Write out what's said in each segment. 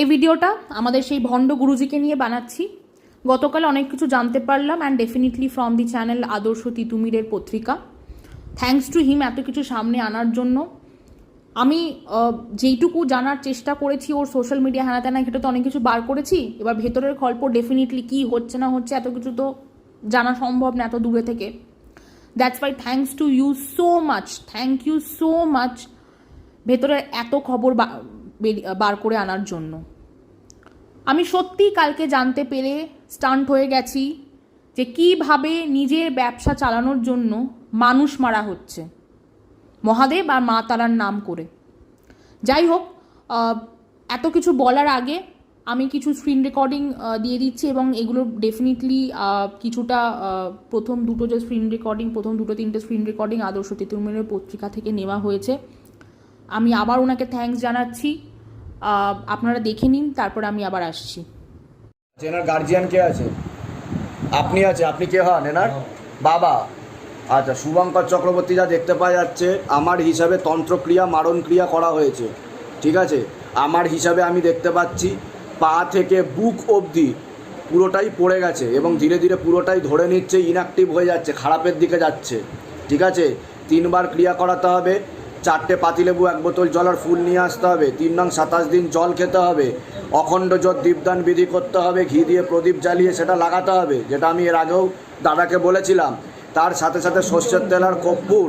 এই ভিডিওটা আমাদের সেই ভণ্ড গুরুজিকে নিয়ে বানাচ্ছি। গতকাল অনেক কিছু জানতে পারলাম and definitely from the channel আদর্শ তিতুমিরের পত্রিকা। থ্যাঙ্কস টু হিম এত কিছু সামনে আনার জন্য। আমি যেইটুকু জানার চেষ্টা করেছি ওর সোশ্যাল মিডিয়া হ্যানা ত্যানা ঘেটে তো অনেক কিছু বার করেছি। এবার ভেতরের গল্প ডেফিনেটলি কী হচ্ছে না হচ্ছে এত কিছু তো জানা সম্ভব না এত দূরে থেকে। That's why thanks to you so much thank you so much ভেতরের এত খবর বেরি- করে আনার জন্য। আমি সত্যি কালকে জানতে পেরে স্টান্ট হয়ে গেছি যে কীভাবে নিজের ব্যবসা চালানোর জন্য মানুষ মারা হচ্ছে। মহাদেব আর মা তারার নাম করে। যাই হোক এত কিছু বলার আগে আমি কিছু স্ক্রিন রেকর্ডিং দিয়ে দিচ্ছি এবং এগুলো ডেফিনেটলি কিছুটা প্রথম দুটো যে স্ক্রিন রেকর্ডিং প্রথম দুটো তিনটে স্ক্রিন রেকর্ডিং আদর্শ তিতুমিরের পত্রিকা থেকে নেওয়া হয়েছে। আমি আবার ওনাকে থ্যাঙ্কস জানাচ্ছি। আপনারা দেখে নিন তারপর আমি আবার আসছি। আচ্ছা, এনার গার্জিয়ান কে আছে? আপনি আছে আপনি কে হন এনার? বাবা। আচ্ছা শুভঙ্কর চক্রবর্তী যা দেখতে পাওয়া যাচ্ছে আমার হিসাবে তন্ত্রক্রিয়া মারণ ক্রিয়া করা হয়েছে। ঠিক আছে? আমার হিসাবে আমি দেখতে পাচ্ছি পা থেকে বুক অবধি পুরোটাই পড়ে গেছে এবং ধীরে ধীরে পুরোটাই ধরে নিচ্ছে ইনঅ্যাক্টিভ হয়ে যাচ্ছে খারাপের দিকে যাচ্ছে। ঠিক আছে? তিনবার ক্রিয়া করাতে হবে চারটে পাতিলেবু এক বোতল জলের ফুল নিয়ে আসতে হবে। তিন নং সাতাশ দিন জল খেতে হবে। অখণ্ড জল দীপদান বিধি করতে হবে, ঘি দিয়ে প্রদীপ জ্বালিয়ে সেটা লাগাতে হবে, যেটা আমি এর আগেও দাদাকে বলেছিলাম। তার সাথে সাথে সর্ষের তেল আর কর্পূর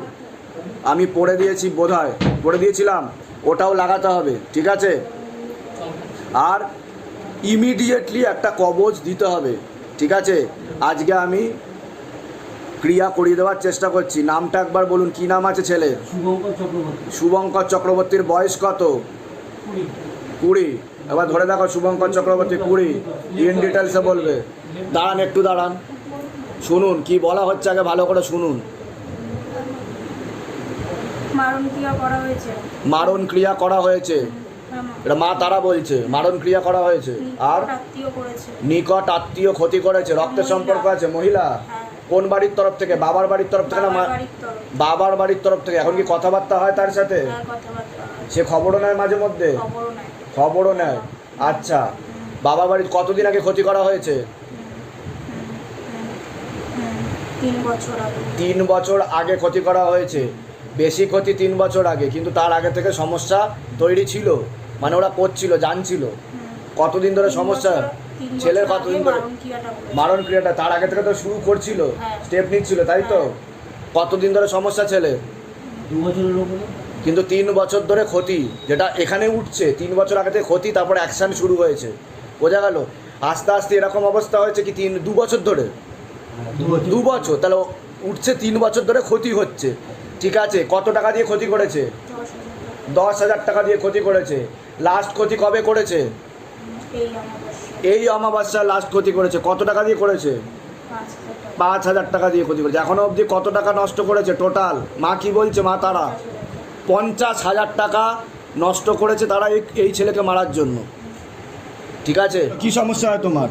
আমি পড়ে দিয়েছি বোধহয়, পড়ে দিয়েছিলাম, ওটাও লাগাতে হবে, ঠিক আছে? আর ইমিডিয়েটলি একটা কবজ দিতে হবে, ঠিক আছে? আজকে আমি ক্রিয়া করিয়ে দেওয়ার চেষ্টা করছি। নামটা একবার বলুন কি নাম আছে ছেলে? শুভঙ্কর চক্রবর্তীর বয়স কত? কুড়ি। এবার ধরে দেখো শুভঙ্কর চক্রবর্তী কুড়ি। ইন ডিটেলসে বলবে। দাঁড়ান একটু দাঁড়ান। শুনুন কি বলা হচ্ছে আগে ভালো করে শুনুন। মারণ ক্রিয়া করা হয়েছে। মারণ ক্রিয়া করা হয়েছে। এটা মা তারা বলছে। মারণ ক্রিয়া করা হয়েছে। আর? নিকট আত্মীয় ক্ষতি করেছে। রক্তের সম্পর্ক আছে মহিলা? হ্যাঁ। কোন বাড়ির তরফ থেকে? বাবার বাড়ির তরফ থেকে না বাবার বাড়ির তরফ থেকে। এখন কি কথাবার্তা হয় তার সাথে? হ্যাঁ। সে খবরও নেয় মাঝে মধ্যে? খবরও নেয়। আচ্ছা। বাবা বাড়ির কতদিন আগে ক্ষতি করা হয়েছে? তিন বছর আগে। ক্ষতি করা হয়েছে। বেশি ক্ষতি তিন বছর আগে। কিন্তু তার আগে থেকে সমস্যা তৈরি ছিল। মানে ওরা করছিল জানছিল। কতদিন ধরে সমস্যা? ছেলের কতদিন ধরে মারণ ক্রিয়াটা তার আগে থেকে তো শুরু করছিল হ্যাঁ। স্টেপ নিচ্ছিল তাই তো? কতদিন ধরে সমস্যা ছেলে? দু বছরের উপরে কিন্তু তিন বছর ধরে ক্ষতি যেটা এখানে উঠছে তিন বছর আগে থেকে ক্ষতি তারপরে অ্যাকশন শুরু হয়েছে। বোঝা গেল? আস্তে আস্তে এরকম অবস্থা হয়েছে কি তিন দু বছর ধরে? হ্যাঁ, দু বছর। তাহলে উঠছে তিন বছর ধরে ক্ষতি হচ্ছে। ঠিক আছে কত টাকা দিয়ে ক্ষতি করেছে। দশ হাজার টাকা। দিয়ে ক্ষতি করেছে। লাস্ট ক্ষতি কবে করেছে? এই অমাবস্যা লাস্ট ক্ষতি করেছে। কত টাকা দিয়ে করেছে? পাঁচ হাজার টাকা। দিয়ে ক্ষতি করেছে। এখনও অবধি কত টাকা নষ্ট করেছে টোটাল মা কি বলছে? মা তারা? পঞ্চাশ হাজার টাকা নষ্ট করেছে তারা এই এই ছেলেকে মারার জন্য। ঠিক আছে? কি সমস্যা হয় তোমার?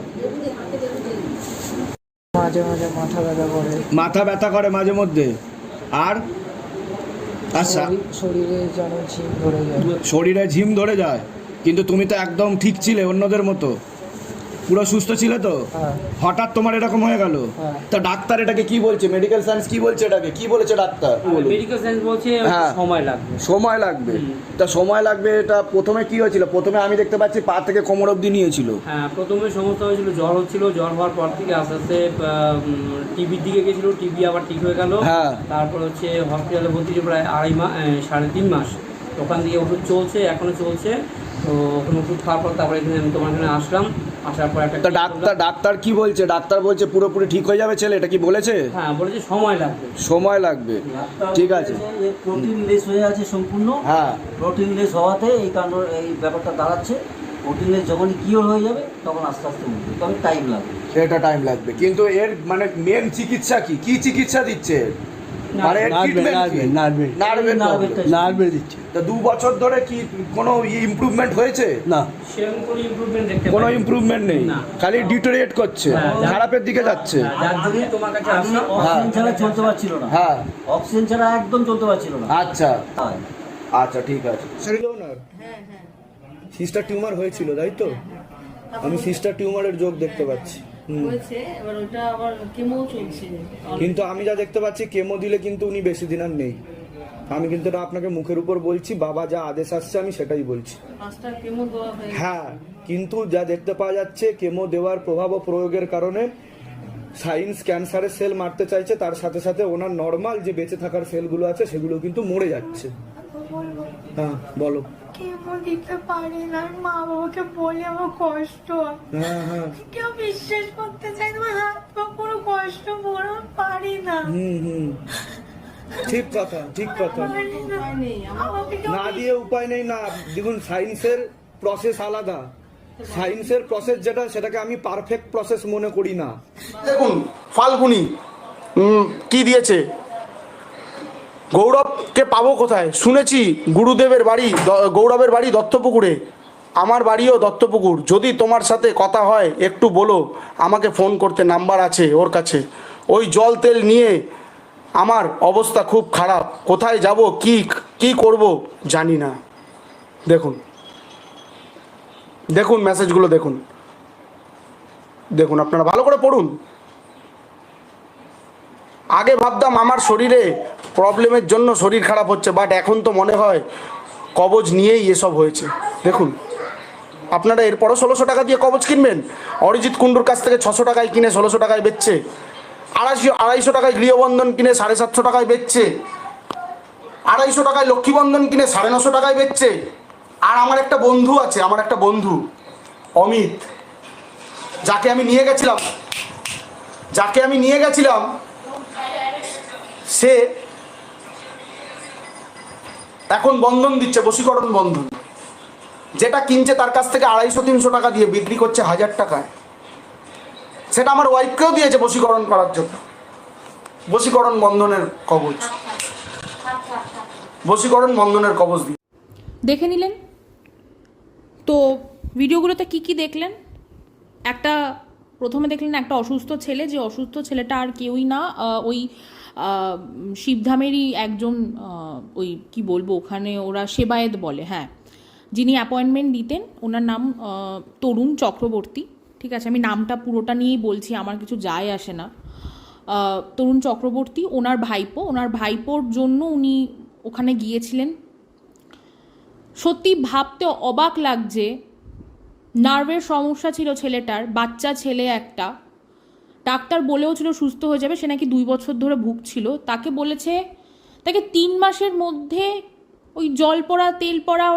মাঝে মাঝে মাথা ব্যথা করে। মাথা ব্যথা করে মাঝে মধ্যে। আর? আচ্ছা। শরীরে যেন ঝিম ধরে যায়। শরীরে ঝিম ধরে যায়। কিন্তু তুমি তো একদম ঠিক ছিলে অন্যদের মতো। পুরো সুস্থ ছিল তো? হ্যাঁ। হঠাৎ তোমার এরকম হয়ে গেল? হ্যাঁ। তা ডাক্তার এটাকে কি বলছে? মেডিকেল সায়েন্স কি বলছে এটাকে? কি বলেছে ডাক্তার? মেডিকেল সায়েন্স বলছে হ্যাঁ। সময় লাগবে। সময় লাগবে। তা সময় লাগবে এটা প্রথমে কি হয়েছিল? প্রথমে আমি দেখতে পাচ্ছি পা থেকে কোমর অবধি নিয়েছিল। হ্যাঁ প্রথমে সমস্যা হয়েছিল জ্বর হচ্ছিল জ্বর হওয়ার পর থেকে আস্তে আস্তে টিভির দিকে গেছিল টিভি আবার ঠিক হয়ে গেল। হ্যাঁ। তারপর হচ্ছে হসপিটালে ভর্তি প্রায় আড়াই মাস সাড়ে তিন মাস। ওখান দিয়ে ওষুধ চলছে এখনও চলছে। তো ওখানে ওষুধ খাওয়ার পর তারপরে এখানে আমি তোমার এখানে আসলাম। আসার পর একটা ডাক্তার ডাক্তার কি বলছে? ডাক্তার বলছে পুরোপুরি ঠিক হয়ে যাবে ছেলে এটা কি বলেছে? হ্যাঁ বলেছে সময় লাগবে। সময় লাগবে। ঠিক আছে। প্রোটিন লেস হয়ে আছে সম্পূর্ণ। হ্যাঁ। প্রোটিন লেস হওয়াতে এই কারণ এই ব্যাপারটা দাঁড়াচ্ছে। প্রোটিন লেস যখনই কিওর হয়ে যাবে তখন আস্তে আস্তে উঠবে। তবে টাইম লাগবে। এটা টাইম লাগবে। কিন্তু এর মানে মেন চিকিৎসা কি? কি চিকিৎসা দিচ্ছে? মানে। নার্ভে দিচ্ছে তা দু বছর ধরে কি কোনো ইমপ্রুভমেন্ট হয়েছে না কোনো ইমপ্রুভমেন্ট নেই খালি ডিটোরিয়েট করছে হ্যাঁ, খারাপের দিকে যাচ্ছে হ্যাঁ, অক্সিজেন ছাড়া চলতে পারছিল না হ্যাঁ অক্সিজেন ছাড়া একদম চলতে পারছিল না আচ্ছা আচ্ছা ঠিক আছে সিস্টার টিউমার হয়েছিল তাই তো আমি সিস্টার টিউমারের যোগ দেখতে পাচ্ছি। হয়েছে এবার ওটা আবার কেমো চলছে। কিন্তু আমি যা দেখতে পাচ্ছি কেমো দিলে কিন্তু উনি বেশি দিন আর নেই। আমি কিন্তু এটা আপনাকে মুখের উপর বলছি বাবা যা আদেশ আসছে আমি সেটাই বলছি। হয়ে হ্যাঁ কিন্তু যা দেখতে পাওয়া যাচ্ছে কেমো দেওয়ার প্রভাব ও প্রয়োগের কারণে সাইন্স ক্যান্সারের সেল মারতে চাইছে তার সাথে সাথে ওনার নর্মাল যে বেঁচে থাকার সেলগুলো আছে সেগুলো কিন্তু মরে যাচ্ছে। হ্যাঁ বলো। কেমন দিতে পারি না। আমি মা বাবাকে বলি আমার কষ্ট হ্যাঁ। হ্যাঁ কেউ বিশ্বাস করতে চায় না আমার হাত পা পুরো কষ্ট করে পারি না। হুম হুম। ঠিক কথা ঠিক কথা। না দিয়ে উপায় নেই না। দেখুন সায়েন্সের প্রসেস আলাদা। সায়েন্সের প্রসেস যেটা সেটাকে আমি পারফেক্ট প্রসেস মনে করি না। দেখুন ফাল্গুনি কি দিয়েছে? গৌরবকে পাবো কোথায়? শুনেছি গুরুদেবের বাড়ি গৌরবের বাড়ি দত্তপুকুরে। আমার বাড়িও দত্তপুকুর। যদি তোমার সাথে কথা হয়, একটু বলো। আমাকে ফোন করতে নাম্বার আছে ওর কাছে। ওই জল তেল নিয়ে আমার অবস্থা খুব খারাপ। কোথায় যাব, কি কি করব জানি না। দেখুন। দেখুন মেসেজগুলো দেখুন। দেখুন, আপনারা ভালো করে পড়ুন। আগে ভাবতাম আমার শরীরে প্রবলেমের জন্য শরীর খারাপ হচ্ছে বাট এখন তো মনে হয় কবজ নিয়েই এসব হয়েছে। দেখুন, আপনারা এরপরও ষোলোশো টাকা দিয়ে কবজ কিনবেন? অরিজিৎ কুণ্ডুর কাছ থেকে ছশো টাকায় কিনে ষোলোশো টাকায় বেচছে। আড়াইশো আড়াইশো টাকায় গৃহবন্ধন কিনে সাড়ে সাতশো টাকায় বেচছে। আড়াইশো টাকায় লক্ষ্মীবন্ধন কিনে সাড়ে নশো টাকায় বেচছে। আর আমার একটা বন্ধু আছে, আমার একটা বন্ধু, অমিত, যাকে আমি নিয়ে গেছিলাম। যাকে আমি নিয়ে গেছিলাম সে এখন বন্ধন দিচ্ছে, বশীকরণ বন্ধন। যেটা কিনছে তার কাছ থেকে আড়াইশো, তিনশো টাকা দিয়ে বিক্রি করছে হাজার টাকায়। সেটা আমার ওয়াইফকেও দিয়েছে বশীকরণ করার জন্য। বশীকরণ বন্ধনের কবচ বশীকরণ বন্ধনের কবচ দিয়ে। দেখে নিলেন? তো ভিডিওগুলোতে কি কি দেখলেন? একটা প্রথমে দেখলেন একটা অসুস্থ ছেলে, যে অসুস্থ ছেলেটা আর কেউই না ওই শিবধামেরই একজন ওই কি বলব, ওখানে ওরা সেবায়েত বলে হ্যাঁ। যিনি অ্যাপয়েন্টমেন্ট দিতেন, ওনার নাম তরুণ চক্রবর্তী, ঠিক আছে? আমি নামটা পুরোটা নিয়েই বলছি, আমার কিছু যায় আসে না। তরুণ চক্রবর্তী, ওনার ভাইপো, ওনার ভাইপোর জন্য উনি ওখানে গিয়েছিলেন। সত্যি ভাবতে অবাক লাগছে, নার্ভের সমস্যা ছিল ছেলেটার, বাচ্চা ছেলে একটা ডাক্তার বলেও ছিল সুস্থ হয়ে যাবে, সে নাকি দুই বছর ধরে ভুগছিল। তাকে বলেছে, তাকে তিন মাসের মধ্যে ওই জল পড়া, তেল পড়া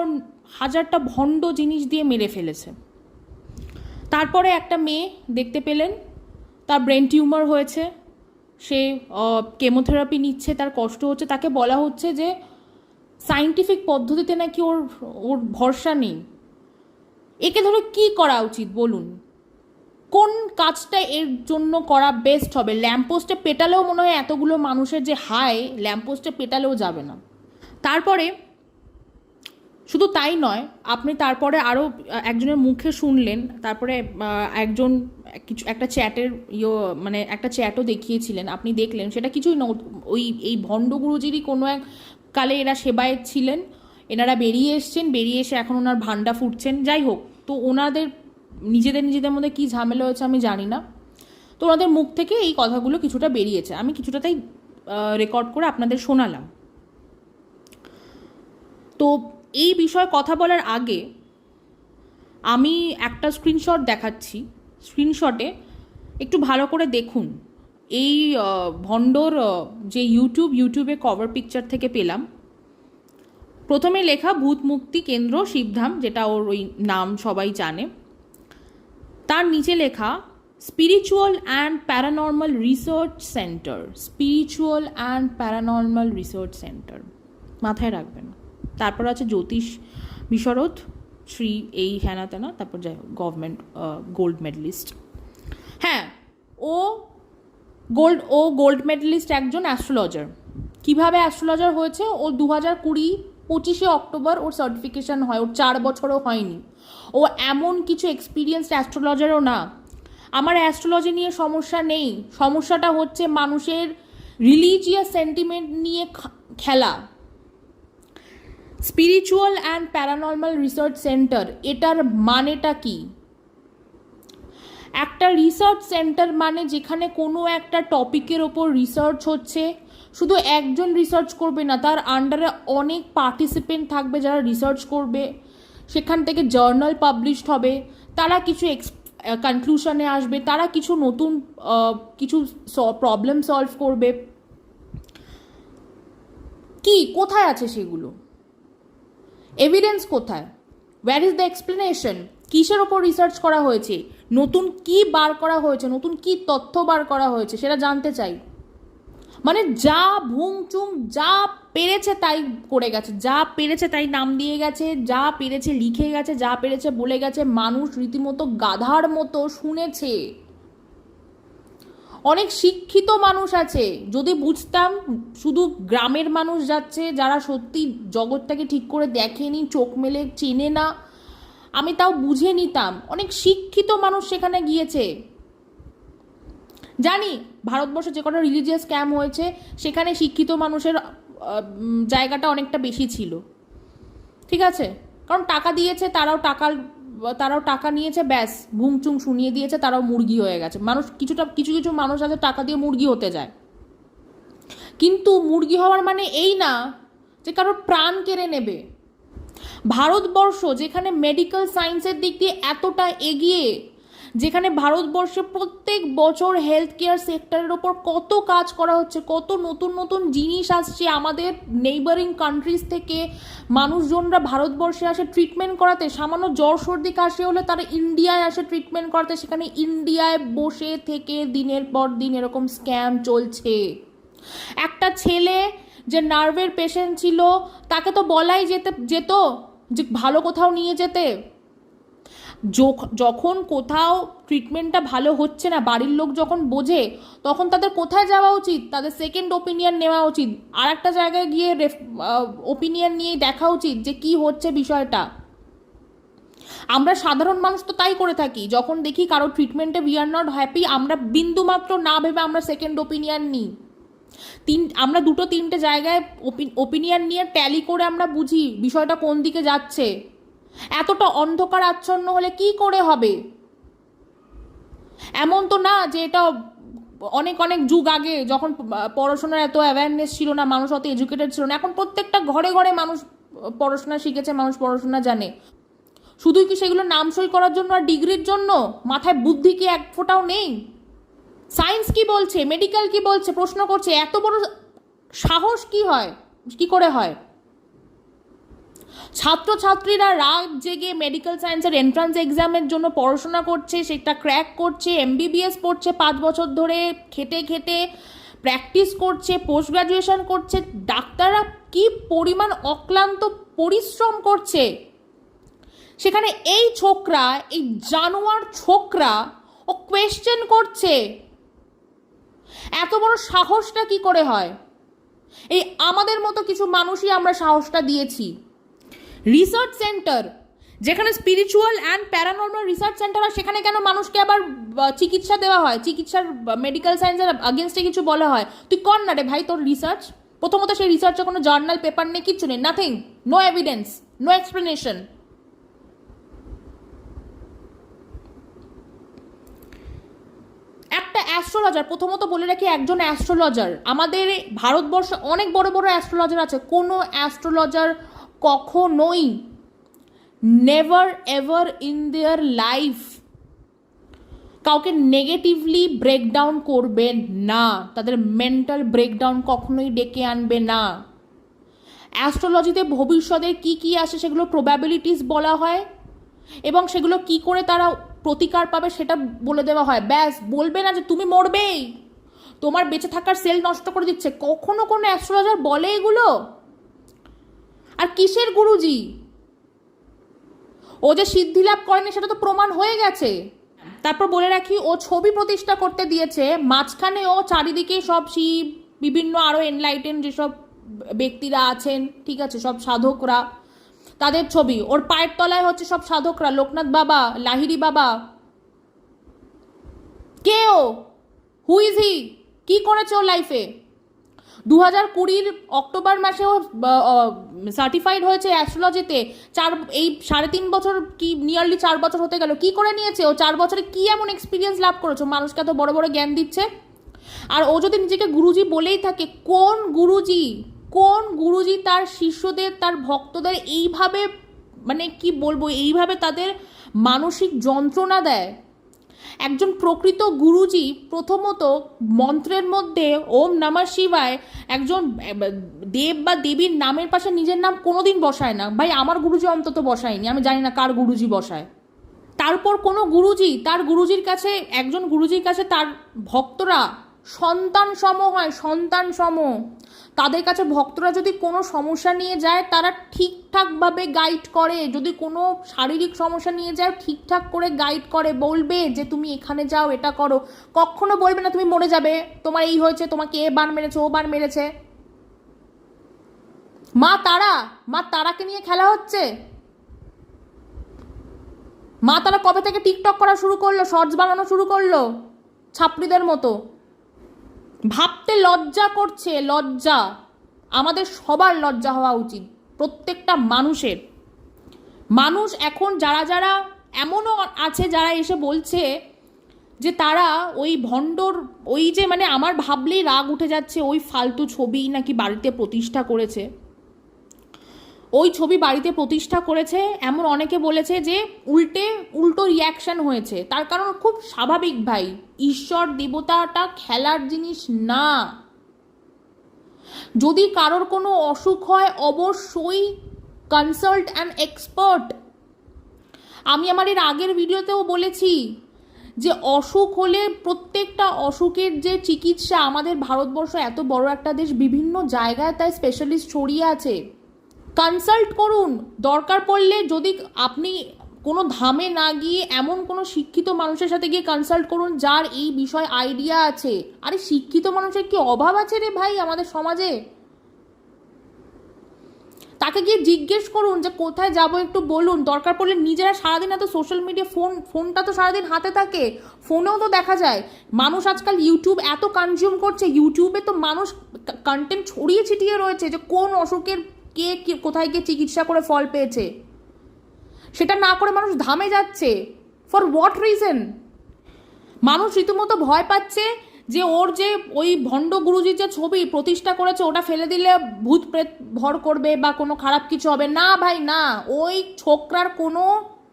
হাজারটা ভণ্ড জিনিস দিয়ে মেরে ফেলেছে। তারপরে একটা মেয়ে দেখতে পেলেন, তার ব্রেন টিউমার হয়েছে, সে কেমোথেরাপি নিচ্ছে, তার কষ্ট হচ্ছে। তাকে বলা হচ্ছে যে, সাইন্টিফিক পদ্ধতিতে নাকি ওর ওর ভরসা নেই। একে ধরে কি করা উচিত বলুন? কোন কাজটা এর জন্য করা বেস্ট হবে? ল্যাম্পপোস্টে পেটালেও মনে হয় এতগুলো মানুষের যে হাই ল্যাম্পপোস্টে পেটালেও যাবে না। তারপরে, শুধু তাই নয়, আপনি তারপরে আরও একজনের মুখে শুনলেন, তারপরে একজন কিছু, একটা চ্যাটের ইয়ে মানে একটা চ্যাটও দেখিয়েছিলেন, আপনি দেখলেন, সেটা কিছুই না ওই, এই ভণ্ডগুরুজিরই কোনো এক কালে এরা সেবায়েত ছিলেন, এনারা বেরিয়ে এসছেন, বেরিয়ে এসে এখন ওনার ভান্ডা ফুটছেন, যাই হোক, তো ওনাদের নিজেদের নিজেদের মধ্যে কী ঝামেলা হয়েছে আমি জানি না। তো ওনাদের মুখ থেকে এই কথাগুলো কিছুটা বেরিয়েছে। আমি কিছুটা তাই রেকর্ড করে আপনাদের শোনালাম। তো এই বিষয়ে কথা বলার আগে আমি একটা স্ক্রিনশট দেখাচ্ছি। স্ক্রিনশটে একটু ভালো করে দেখুন। এই ভণ্ডর যে ইউটিউব ইউটিউবে কভার পিকচার থেকে পেলাম। প্রথমে লেখা ভূত মুক্তি কেন্দ্র শিবধাম, যেটা ওর ওই নাম সবাই জানে। তার নিচে লেখা spiritual and paranormal research centre spiritual and paranormal research centre মাথায় রাখবেন। তারপর আছে জ্যোতিষ বিশরদ শ্রী এই হ্যানা তেনা তারপর যাই হোক, গভর্নমেন্ট গোল্ড মেডেলিস্ট। হ্যাঁ ও গোল্ড ও গোল্ড মেডেলিস্ট একজন অ্যাস্ট্রোলজার। কীভাবে অ্যাস্ট্রোলজার হয়েছে? ও দু হাজার কুড়ি পঁচিশে অক্টোবর ওর সার্টিফিকেশন হয়, ওর চার বছরও হয়নি। ও এমন কিছু এক্সপিরিয়েন্সড অ্যাস্ট্রোলজারও না। আমার অ্যাস্ট্রোলজি নিয়ে সমস্যা নেই। সমস্যাটা হচ্ছে মানুষের রিলিজিয়াস সেন্টিমেন্ট নিয়ে খেলা। Spiritual and paranormal research centre এটার মানেটা কি? একটা রিসার্চ সেন্টার মানে যেখানে কোনো একটা টপিকের ওপর রিসার্চ হচ্ছে। শুধু একজন রিসার্চ করবে না, তার আন্ডারে অনেক পার্টিসিপেন্ট থাকবে যারা রিসার্চ করবে। সেখান থেকে জার্নাল পাবলিশড হবে। তারা কিছু এক্স কনক্লুশনে আসবে। তারা কিছু নতুন কিছু প্রবলেম সলভ করবে। কি? কোথায় আছে সেগুলো? এভিডেন্স কোথায়? ওয়্যার ইজ দ্য এক্সপ্লেনেশন কিসের ওপর রিসার্চ করা হয়েছে? নতুন কি বার করা হয়েছে? নতুন কি তথ্য বার করা হয়েছে? সেটা জানতে চাই। মানে যা ভুংচুং যা পেরেছে তাই করে গেছে, যা পেরেছে তাই নাম দিয়ে গেছে, যা পেরেছে লিখে গেছে, যা পেরেছে বলে গেছে, মানুষ রীতিমতো গাধার মতো শুনেছে। অনেক শিক্ষিত মানুষ আছে, যদি বুঝতাম শুধু গ্রামের মানুষ যাচ্ছে, যারা সত্যি জগৎটাকে ঠিক করে দেখেনি, চোখ মেলে চেনে না, আমি তাও বুঝে নিতাম। অনেক শিক্ষিত মানুষ সেখানে গিয়েছে। জানি, ভারতবর্ষে যে কটা রিলিজিয়াস স্ক্যাম হয়েছে, সেখানে শিক্ষিত মানুষের জায়গাটা অনেকটা বেশি ছিল। ঠিক আছে? কারণ টাকা দিয়েছে, তারাও টাকার, তারাও টাকা নিয়েছে, ব্যাস। ভুংচুং শুনিয়ে দিয়েছে, তারাও মুরগি হয়ে গেছে। মানুষ কিছুটা, কিছু কিছু মানুষ আছে, টাকা দিয়ে মুরগি হতে যায়। কিন্তু মুরগি হওয়ার মানে এই না যে কারোর প্রাণ কেড়ে নেবে। ভারতবর্ষ যেখানে মেডিকেল সায়েন্সের দিক দিয়ে এতটা এগিয়ে যেখানে ভারতবর্ষে প্রত্যেক বছর হেলথ কেয়ার সেক্টরের ওপর কত কাজ করা হচ্ছে, কত নতুন নতুন জিনিস আসছে আমাদের নেইবারিং কান্ট্রিজ থেকে। মানুষজনরা ভারতবর্ষে আসে ট্রিটমেন্ট করাতে, সামান্য জ্বর সর্দি কাশি হলে তারা ইন্ডিয়ায় আসে ট্রিটমেন্ট করাতে, সেখানে ইন্ডিয়ায় বসে থেকে দিনের পর দিন এরকম স্ক্যাম চলছে। একটা ছেলে যে নার্ভের পেশেন্ট ছিল, তাকে তো বলাই যেতে, যেত যে ভালো কোথাও নিয়ে যেতে। যখন কোথাও ট্রিটমেন্টটা ভালো হচ্ছে না, বাড়ির লোক যখন বোঝে, তখন তাদের কোথায় যাওয়া উচিত? তাদের সেকেন্ড ওপিনিয়ন নেওয়া উচিত। আর একটা জায়গায় গিয়ে ওপিনিয়ন নিয়ে দেখা উচিত যে কি হচ্ছে বিষয়টা। আমরা সাধারণ মানুষ তো তাই করে থাকি। যখন দেখি কারও ট্রিটমেন্টে উই আর নট হ্যাপি আমরা বিন্দুমাত্র না ভেবে আমরা সেকেন্ড ওপিনিয়ন নিই। তিন, আমরা দুটো তিনটে জায়গায় ওপিনিয়ন নিয়ে ট্যালি করে আমরা বুঝি বিষয়টা কোন দিকে যাচ্ছে। এতটা অন্ধকার আচ্ছন্ন হলে কি করে হবে? এমন তো না যে এটা অনেক অনেক যুগ আগে যখন পড়াশোনার এত অ্যাওয়ারনেস ছিল না, মানুষ অত এডুকেটেড ছিল না। এখন প্রত্যেকটা ঘরে ঘরে মানুষ পড়াশোনা শিখেছে, মানুষ পড়াশোনা জানে। শুধুই কি সেগুলো নাম সই করার জন্য আর ডিগ্রির জন্য? মাথায় বুদ্ধি কি এক ফোঁটাও নেই? সায়েন্স কি বলছে? মেডিকেল কি বলছে? প্রশ্ন করছে। এত বড় সাহস কি হয়? কি করে হয়? ছাত্রছাত্রীরা রাত জেগে মেডিকেল সায়েন্সের এন্ট্রান্স এক্সামের জন্য পড়াশোনা করছে, সেটা ক্র্যাক করছে এমবিবিএস পড়ছে পাঁচ বছর ধরে, খেটে খেটে প্র্যাকটিস করছে পোস্ট গ্রাজুয়েশন করছে, ডাক্তাররা কি পরিমাণ অক্লান্ত পরিশ্রম করছে? সেখানে এই ছোকরা, এই জানোয়ার ছোকরা ও কোয়েশ্চেন করছে, এত বড় সাহসটা কি করে হয়? এই আমাদের মতো কিছু মানুষই আমরা সাহসটা দিয়েছি। রিসার্চ সেন্টার যেখানে spiritual and paranormal research centre হয়, সেখানে কেন মানুষকে আবার চিকিৎসা দেওয়া হয়? চিকিৎসার মেডিকেল সায়েন্সের আগেনস্টে কিছু বলা হয়? তুই কর না রে ভাই তোর রিসার্চ প্রথমত সেই রিসার্চে কোনো জার্নাল পেপার নেই, কিচ্ছু নেই nothing no evidence no explanation একটা অ্যাস্ট্রোলজার প্রথমত বলে রাখি একজন অ্যাস্ট্রোলজার আমাদের ভারতবর্ষে অনেক বড় বড় অ্যাস্ট্রোলজার আছে। কোনো অ্যাস্ট্রোলজার কখনোই never ever in their life কাউকে নেগেটিভলি ব্রেকডাউন করবেন না। তাদের মেন্টাল ব্রেকডাউন কখনোই ডেকে আনবে না। অ্যাস্ট্রোলজিতে ভবিষ্যতে কি কি আসে সেগুলো প্রবাবিলিটিস বলা হয় এবং সেগুলো কি করে তারা প্রতিকার পাবে সেটা বলে দেওয়া হয়। ব্যাস, বলবে না যে তুমি মরবেই। তোমার বেঁচে থাকার সেল নষ্ট করে দিচ্ছে। কখনো কোনো অ্যাস্ট্রোলজার বলে এগুলো? আর কিসের গুরুজি? ও যে সিদ্ধি লাভ করেনি, সেটা তো প্রমাণ হয়ে গেছে। তারপর বলে রাখি, ও ছবি প্রতিষ্ঠা করতে দিয়েছে, মাঝখানে ও চারিদিকে সব শিব, বিভিন্ন আরও এনলাইটেন যেসব ব্যক্তিরা আছেন, ঠিক আছে, সব সাধকরা, তাদের ছবি। ওর পায়ের তলায় হচ্ছে সব সাধকরা, লোকনাথ বাবা লাহিরি বাবা। কে ও? হু ইজ হি কি করেছে ওর লাইফে দু হাজার কুড়ির অক্টোবর মাসেও সার্টিফাইড হয়েছে অ্যাস্ট্রোলজিতে চার, এই সাড়ে তিন বছর কি নিয়ারলি চার বছর হতে গেল। কি করে নিয়েছে? ও চার বছরে কি এমন এক্সপিরিয়েন্স লাভ করেছ? মানুষকে এত বড় বড় জ্ঞান দিচ্ছে? আর ও যদি নিজেকে গুরুজি বলেই থাকে, কোন গুরুজি কোন গুরুজি তার শিষ্যদের, তার ভক্তদের এইভাবে মানে কি বলব, এইভাবে তাদের মানসিক যন্ত্রণা দেয়? একজন প্রকৃত গুরুজি প্রথমত মন্ত্রের মধ্যে ওম নমঃ শিবায় একজন দেব বা দেবীর নামের পাশে নিজের নাম কোনোদিন বসায় না। ভাই, আমার গুরুজি অন্তত বসায়নি, আমি জানি না কার গুরুজি বসায়। তারপর কোনো গুরুজি, তার গুরুজির কাছে, একজন গুরুজির কাছে তার ভক্তরা সন্তান সম হয় সন্তান সম তাদের কাছে ভক্তরা যদি কোনো সমস্যা নিয়ে যায়, তারা ঠিকঠাকভাবে গাইড করে। যদি কোনো শারীরিক সমস্যা নিয়ে যায়, ঠিকঠাক করে গাইড করে, বলবে যে, তুমি এখানে যাও, এটা করো। কখনো বলবে না, তুমি মরে যাবে। তোমার এই হয়েছে, তোমাকে এ বান মেরেছে, ও বান মেরেছে। মা, তারা? মা, তারাকে নিয়ে খেলা হচ্ছে? মা, তারা কবে থেকে টিকটক করা শুরু করল, শর্টস বানানো শুরু করল? ছাপড়িদের মতো। ভাবতে লজ্জা করছে, লজ্জা। আমাদের সবার লজ্জা হওয়া উচিত, প্রত্যেকটা মানুষের। মানুষ এখন যারা যারা এমনও আছে, যারা এসে বলছে যে তারা ওই ভণ্ডর, ওই যে মানে আমার ভাবলেই রাগ উঠে যাচ্ছে, ওই ফালতু ছবি নাকি বাড়িতে প্রতিষ্ঠা করেছে। ওই ছবি বাড়িতে প্রতিষ্ঠা করেছে এমন অনেকে বলেছে যে উল্টে, উল্টো রিয়াকশন হয়েছে। তার কারণ খুব স্বাভাবিক ভাই, ঈশ্বর দেবতাটা খেলার জিনিস না। যদি কারোর কোনো অসুখ হয়, অবশ্যই কনসাল্ট অ্যান্ড এক্সপার্ট আমি আমার এর আগের ভিডিওতেও বলেছি যে অসুখ হলে প্রত্যেকটা অসুখের যে চিকিৎসা আমাদের ভারতবর্ষ এত বড় একটা দেশ, বিভিন্ন জায়গায় তাই স্পেশালিস্ট ছড়িয়ে আছে। কনসাল্ট করুন। দরকার পড়লে যদি আপনি কোনো ধামে না গিয়ে এমন কোনো শিক্ষিত মানুষের সাথে গিয়ে কনসাল্ট করুন, যার এই বিষয় আইডিয়া আছে। আরে শিক্ষিত মানুষের কি অভাব আছে রে ভাই আমাদের সমাজে? তাকে গিয়ে জিজ্ঞেস করুন যে কোথায় যাব একটু বলুন। দরকার পড়লে নিজেরা সারাদিন এত সোশ্যাল মিডিয়া ফোন ফোনটা তো সারাদিন হাতে থাকে ফোনেও তো দেখা যায়। মানুষ আজকাল ইউটিউব এত কনজিউম করছে ইউটিউবে তো মানুষ কন্টেন্ট ছড়িয়ে ছিটিয়ে রয়েছে যে কোন অসুখের কে কোথায় গিয়ে চিকিৎসা করে ফল পেয়েছে? সেটা না করে মানুষ ধামে যাচ্ছে। ফর হোয়াট রিজন মানুষ রীতিমতো ভয় পাচ্ছে যে ওর যে ওই ভণ্ড গুরুজির যে ছবি প্রতিষ্ঠা করেছে, ওটা ফেলে দিলে ভূত প্রেত ভর করবে বা কোনো খারাপ কিছু হবে। না ভাই, না। ওই ছোকরার কোনো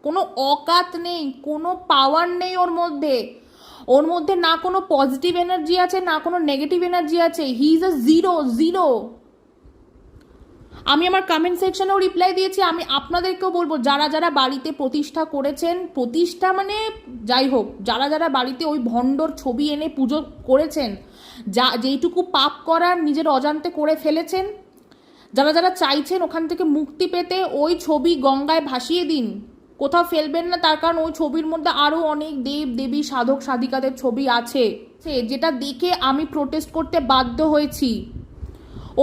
কোনো অকাত নেই, কোনো পাওয়ার নেই ওর মধ্যে। ওর মধ্যে না কোনো পজিটিভ এনার্জি আছে, না কোনো নেগেটিভ এনার্জি আছে। He is a zero zero আমি আমার কমেন্ট সেকশনেও রিপ্লাই দিয়েছি, আমি আপনাদেরকেও বলব, যারা যারা বাড়িতে প্রতিষ্ঠা করেছেন, প্রতিষ্ঠা মানে যাই হোক, যারা যারা বাড়িতে ওই ভণ্ডর ছবি এনে পুজো করেছেন, যা যেইটুকু পাপ করার নিজের অজান্তে করে ফেলেছেন, যারা যারা চাইছেন ওখান থেকে মুক্তি পেতে, ওই ছবি গঙ্গায় ভাসিয়ে দিন। কোথাও ফেলবেন না, তার কারণ ওই ছবির মধ্যে আরও অনেক দেব, দেবী, সাধক, সাধিকাদের ছবি আছে। যেটা দেখে আমি প্রোটেস্ট করতে বাধ্য হয়েছি।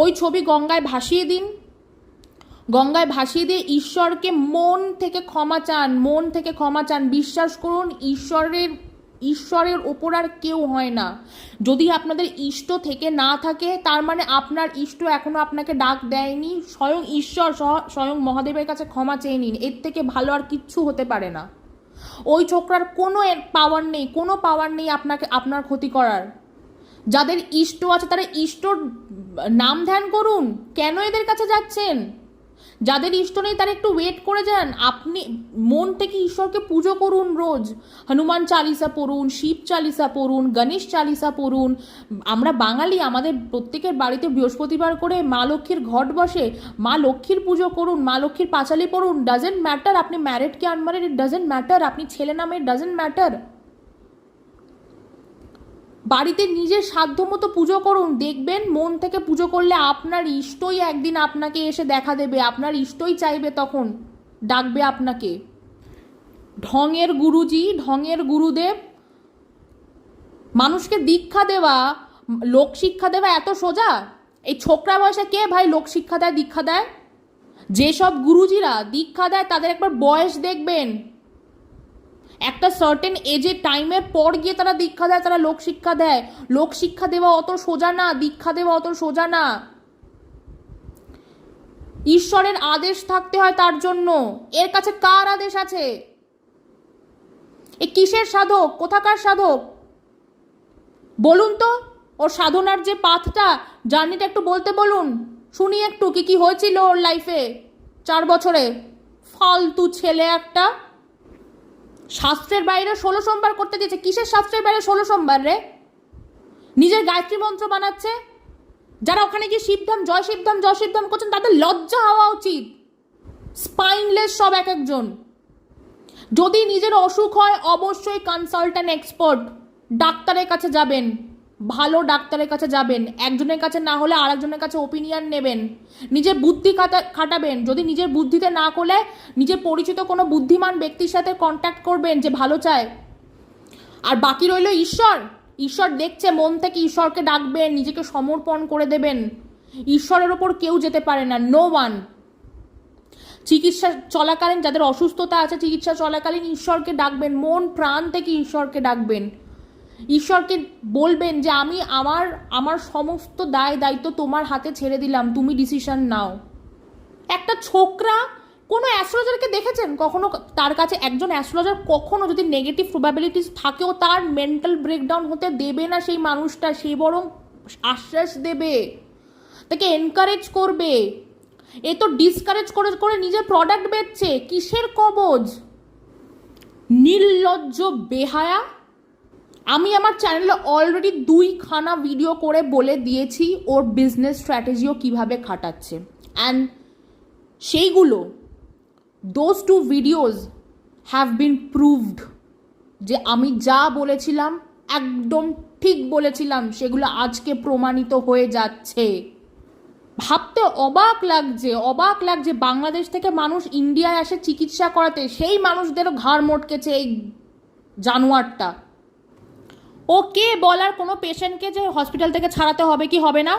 ওই ছবি গঙ্গায় ভাসিয়ে দিন। গঙ্গায় ভাসিয়ে দিয়ে ঈশ্বরকে মন থেকে ক্ষমা চান, মন থেকে ক্ষমা চান। বিশ্বাস করুন, ঈশ্বরের ঈশ্বরের ওপর আর কেউ হয় না। যদি আপনাদের ইষ্ট থেকে না থাকে, তার মানে আপনার ইষ্ট এখনও আপনাকে ডাক দেয়নি। স্বয়ং ঈশ্বর স্বয়ং মহাদেবের কাছে ক্ষমা চেয়ে নিন। এর থেকে ভালো আর কিচ্ছু হতে পারে না। ওই ছোকরার কোনো পাওয়ার নেই, কোনো পাওয়ার নেই আপনাকে, আপনার ক্ষতি করার। যাদের ইষ্ট আছে, তারা ইষ্টর নাম ধ্যান করুন। কেন এদের কাছে যাচ্ছেন? যাদের ইষ্ট নেই, তারা একটু ওয়েট করে যান। আপনি, মন থেকে ঈশ্বরকে পুজো করুন রোজ। হনুমান চালিসা পড়ুন, শিব চালিসা পড়ুন, গণেশ চালিসা পড়ুন। আমরা বাঙালি, আমাদের প্রত্যেকের বাড়িতে বৃহস্পতিবার করে মা লক্ষ্মীর ঘট বসে, মা লক্ষ্মীর পুজো করুন, মা লক্ষ্মীর পাঁচালি পড়ুন। ডাজেন্ট ম্যাটার আপনি ম্যারেড কি ইট ডাজেন্ট ম্যাটার আপনি ছেলে নামে ডাজেন্ট ম্যাটার বাড়িতে নিজের সাধ্য মতো পুজো করুন, দেখবেন মন থেকে পুজো করলে আপনার ইষ্টই একদিন আপনাকে এসে দেখা দেবে, আপনার ইষ্টই চাইবে তখন, ডাকবে আপনাকে। ঢঙের গুরুজি, ঢঙের গুরুদেব, মানুষকে দীক্ষা দেওয়া, লোক শিক্ষা দেওয়া এত সোজা? এই ছোকরা বয়সে কে ভাই লোক শিক্ষা দেয়, দীক্ষা দেয়? যেসব গুরুজিরা দীক্ষা দেয়, তাদের একবার বয়স দেখবেন। একটা সার্টেন এজে টাইমের পর গিয়ে তারা দীক্ষা দেয়, তারা লোক শিক্ষা দেয়। লোক শিক্ষা দেওয়া অত সোজা না, দীক্ষা দেওয়া অত সোজা না। ঈশ্বরের আদেশ থাকতে হয় তার জন্য। এর কাছে কার আদেশ আছে? এ কিসের সাধক? কোথাকার সাধক? বলুন তো ওর সাধনার যে পাথটা জার্নিটা একটু বলতে বলুন। শুনি একটু, কি কি হয়েছিল ওর লাইফে চার বছরে। ফালতু ছেলে একটা। শাস্ত্রের বাইরে ষোলো সোমবার করতে দিয়েছে। কিসের শাস্ত্রের বাইরে ষোলো সোমবার রে? নিজের গায়ত্রী মন্ত্র বানাচ্ছে। যারা ওখানে গিয়ে শিবধাম, জয় শিবধাম জয় শিবধাম করছেন, তাদের লজ্জা হওয়া উচিত। স্পাইনলেস সব এক একজন। যদি নিজের অসুখ হয়, অবশ্যই কনসালটেন্ট এক্সপার্ট ডাক্তারের কাছে যাবেন। ভালো ডাক্তারের কাছে যাবেন, একজনের কাছে না হলে আরেকজনের কাছে ওপিনিয়ন নেবেন। নিজের বুদ্ধি খাটা খাটাবেন। যদি নিজের বুদ্ধিতে না করলে নিজের পরিচিত কোনো বুদ্ধিমান ব্যক্তির সাথে কন্ট্যাক্ট করবেন যে ভালো চায়। আর বাকি রইল ঈশ্বর। ঈশ্বর দেখছে, মন থেকে ঈশ্বরকে ডাকবেন, নিজেকে সমর্পণ করে দেবেন। ঈশ্বরের ওপর কেউ যেতে পারে না নো ওয়ান চিকিৎসা চলাকালীন, যাদের অসুস্থতা আছে, চিকিৎসা চলাকালীন ঈশ্বরকে ডাকবেন, মন, প্রাণ থেকে ঈশ্বরকে ডাকবেন। ঈশ্বরকে বলবেন যে আমি আমার আমার সমস্ত দায় দায়িত্ব তোমার হাতে ছেড়ে দিলাম, তুমি ডিসিশন নাও। একটা ছোকরা কোনো অ্যাস্ট্রোলজারকে দেখেছেন? কখনো তার কাছে একজন অ্যাস্ট্রোলজার কখনো যদি নেগেটিভ প্রবাবিলিটিস থাকেও তার মেন্টাল ব্রেকডাউন হতে দেবে না সেই মানুষটা, সে বরং আশ্বাস দেবে, তাকে এনকারেজ করবে। এ তো ডিসকারেজ করে করে নিজের প্রোডাক্ট বেচছে। কিসের কবজ? নির্লজ্জ বেহায়া আমি আমার চ্যানেলে অলরেডি দুইখানা ভিডিও করে বলে দিয়েছি ওর বিজনেস স্ট্র্যাটেজিও কীভাবে খাটাচ্ছে। অ্যান্ড সেইগুলো those two videos have been proved যে আমি যা বলেছিলাম, একদম ঠিক বলেছিলাম, সেগুলো আজকে প্রমাণিত হয়ে যাচ্ছে। ভাবতে অবাক লাগছে অবাক লাগছে বাংলাদেশ থেকে মানুষ ইন্ডিয়ায় আসে চিকিৎসা করাতে, সেই মানুষদেরও ঘাড় মটকেছে এই জানোয়ারটা। ও কে বলার কোনো পেশেন্টকে যে হসপিটাল থেকে ছাড়াতে হবে কি হবে না?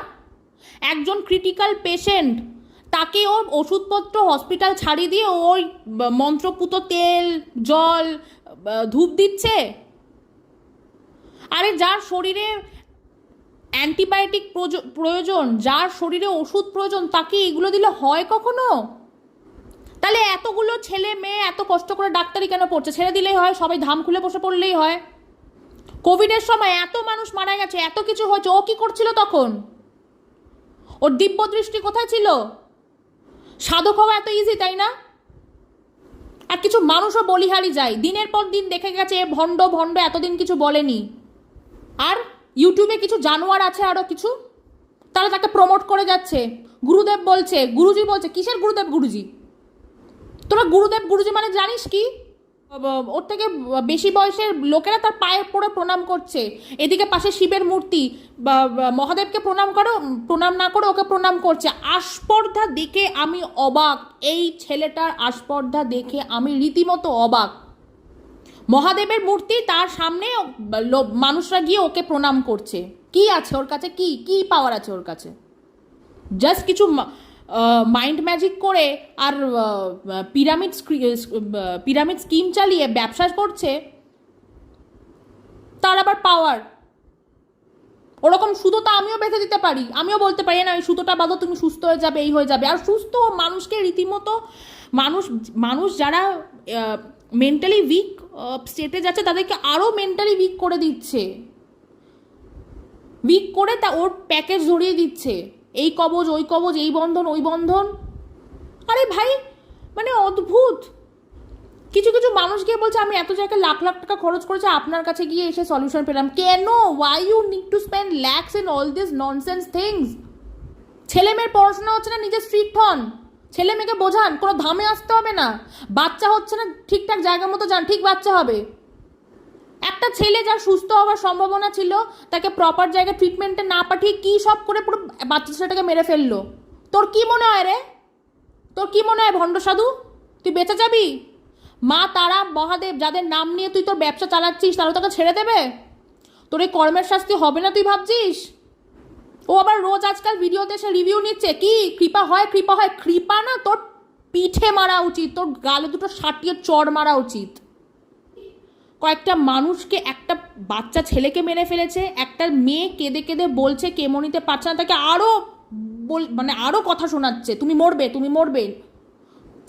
একজন ক্রিটিক্যাল পেশেন্ট তাকে ওর ওষুধপত্র হসপিটাল ছাড়িয়ে দিয়ে ওই মন্ত্রপুত তেল, জল ধূপ দিচ্ছে? আরে যার শরীরে অ্যান্টিবায়োটিক প্রয়োজ- প্রয়োজন, যার শরীরে ওষুধ প্রয়োজন, তাকে এগুলো দিলে হয় কখনো? তাহলে এতগুলো ছেলে মেয়ে এত কষ্ট করে ডাক্তারি কেন পড়ছে? ছেড়ে দিলেই হয়, সবাই ধাম খুলে বসে পড়লেই হয়। কোভিডের সময় এত মানুষ মারা গেছে, এত কিছু হয়েছে, ও কি করছিল তখন? ওর দিব্য দৃষ্টি কোথায় ছিল? সাধক হওয়া এত ইজি তাই না? আর কিছু মানুষও বলিহারি যায়। দিনের পর দিন দেখে গেছে ভণ্ড ভণ্ড, এতদিন কিছু বলেনি। আর ইউটিউবে কিছু জানোয়ার আছে আরও কিছু? তারা তাকে প্রমোট করে যাচ্ছে। গুরুদেব বলছে, গুরুজি বলছে, কিসের গুরুদেব গুরুজি? তোরা গুরুদেব গুরুজি মানে জানিস কি? ওর থেকে বেশি বয়সের লোকেরা তার পায়ে পড়ে প্রণাম করছে। এদিকে পাশে শিবের মূর্তি। মহাদেবকে প্রণাম করো প্রণাম না করে ওকে প্রণাম করছে। আস্পর্ধা দেখে আমি অবাক। এই ছেলেটার আস্পর্ধা দেখে আমি রীতিমতো অবাক। মহাদেবের মূর্তি তার সামনে মানুষরা গিয়ে ওকে প্রণাম করছে। কি আছে ওর কাছে? কি কি পাওয়ার আছে ওর কাছে? জাস্ট কিছু মাইন্ড ম্যাজিক করে আর পিরামিড পিরামিড স্কিম চালিয়ে ব্যবসা করছে, তার আবার পাওয়ার ওরকম সুতোটা আমিও বেঁধে দিতে পারি। আমিও বলতে পারি না ওই সুতোটা বাঁধো, তুমি সুস্থ হয়ে যাবে, এই হয়ে যাবে। আর সুস্থ মানুষকে রীতিমতো মানুষ মানুষ যারা মেন্টালি উইক স্টেটে যাচ্ছে, তাদেরকে আরও মেন্টালি উইক করে দিচ্ছে। উইক করে তা ওর প্যাকেজ ধরিয়ে দিচ্ছে। এই কবজ, ওই কবজ, এই বন্ধন, ওই বন্ধন। আরে ভাই মানে অদ্ভুত। কিছু কিছু মানুষ গিয়ে বলছে, আমি এত জায়গায় লাখ লাখ টাকা খরচ করেছি, আপনার কাছে গিয়ে এসে সলিউশন পেলাম। কেন? Why you need to spend lakhs in all this nonsense things ছেলে মেয়ের পড়াশোনা হচ্ছে না নিজে স্ট্রিক্ট হন। ছেলে মেয়েকে বোঝান, কোনো ধামে আসতে হবে না। বাচ্চা হচ্ছে না, ঠিকঠাক জায়গা মতো যান, ঠিক বাচ্চা হবে। একটা ছেলে যার সুস্থ হওয়ার সম্ভাবনা ছিল, তাকে প্রপার জায়গায় ট্রিটমেন্টে না পাঠিয়ে কী সব করে পুরো বাচ্চা ছেলেটাকে মেরে ফেলল? তোর কি মনে হয় রে? তোর কি মনে হয় ভণ্ড সাধু? তুই বেঁচে যাবি? মা তারা মহাদেব যাদের নাম নিয়ে তুই তোর ব্যবসা চালাচ্ছিস, তারা তোকে ছেড়ে দেবে? তোর এই কর্মের শাস্তি হবে না তুই ভাবছিস? ও আবার রোজ আজকাল ভিডিওতে এসে রিভিউ নিচ্ছে, কি? কৃপা হয় কৃপা হয়। কৃপা না তোর পিঠে মারা উচিত, তোর গালে দুটো সাটিয়ে চড় মারা উচিত। কয়েকটা মানুষকে, একটা বাচ্চা ছেলেকে মেরে ফেলেছে একটা মেয়ে কেঁদে কেঁদে বলছে কেমো নিতে পারছে না? তাকে আরও বল মানে আরও কথা শোনাচ্ছে, তুমি মরবে তুমি মরবে।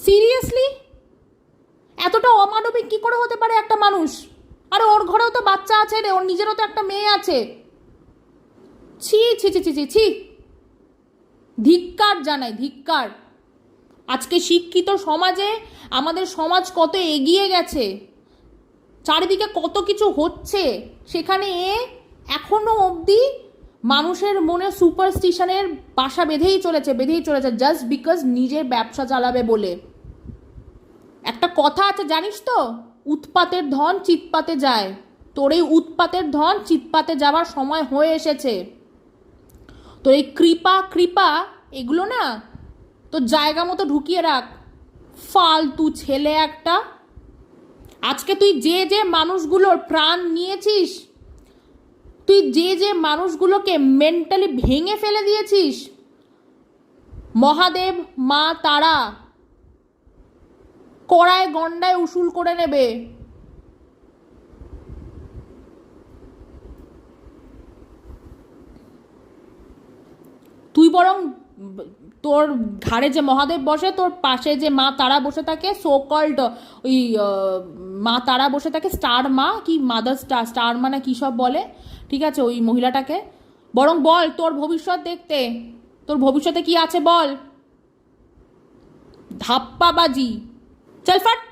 সিরিয়াসলি? এতটা অমানবিক কি করে হতে পারে একটা মানুষ? আরে ওর ঘরেও তো বাচ্চা আছে রে, ওর নিজেরও তো একটা মেয়ে আছে। ছি ছি ছি ছি ছি ছি। ধিক্কার জানাই, ধিক্কার। আজকে শিক্ষিত সমাজে আমাদের সমাজ কত এগিয়ে গেছে? চারিদিকে কত কিছু হচ্ছে, সেখানে এ এখনও অবধি মানুষের মনে সুপারস্টিশনের বাসা বেঁধেই চলেছে বেঁধেই চলেছে জাস্ট বিকজ নিজের ব্যবসা চালাবে বলে। একটা কথা আছে, জানিস তো? উৎপাতের ধন চিৎপাতে যায়। তোর এই উৎপাতের ধন চিৎপাতে যাওয়ার সময় হয়ে এসেছে। তোর এই কৃপা কৃপা, এগুলো না তো জায়গা মতো ঢুকিয়ে রাখ। ফালতু ছেলে একটা আজকে তুই যে যে মানুষগুলোর প্রাণ নিয়েছিস, তুই যে যে মানুষগুলোকে মেন্টালি ভেঙে ফেলে দিয়েছিস, মহাদেব, মা, তারা কড়ায় গন্ডায় উসুল করে নেবে। তুই বরং তোর ঘাড়ে যে মহাদেব বসে, তোর পাশে যে মা তারা বসে থাকে সো কল্ড ওই মা তারা বসে থাকে স্টার মা কি মাদার স্টার স্টার মা না কী সব বলে, ঠিক আছে, ওই মহিলাটাকে। বরং বল, তোর ভবিষ্যৎ দেখতে, তোর ভবিষ্যতে কি আছে বল? ধাপ্পাবাজি। চল, ফাট।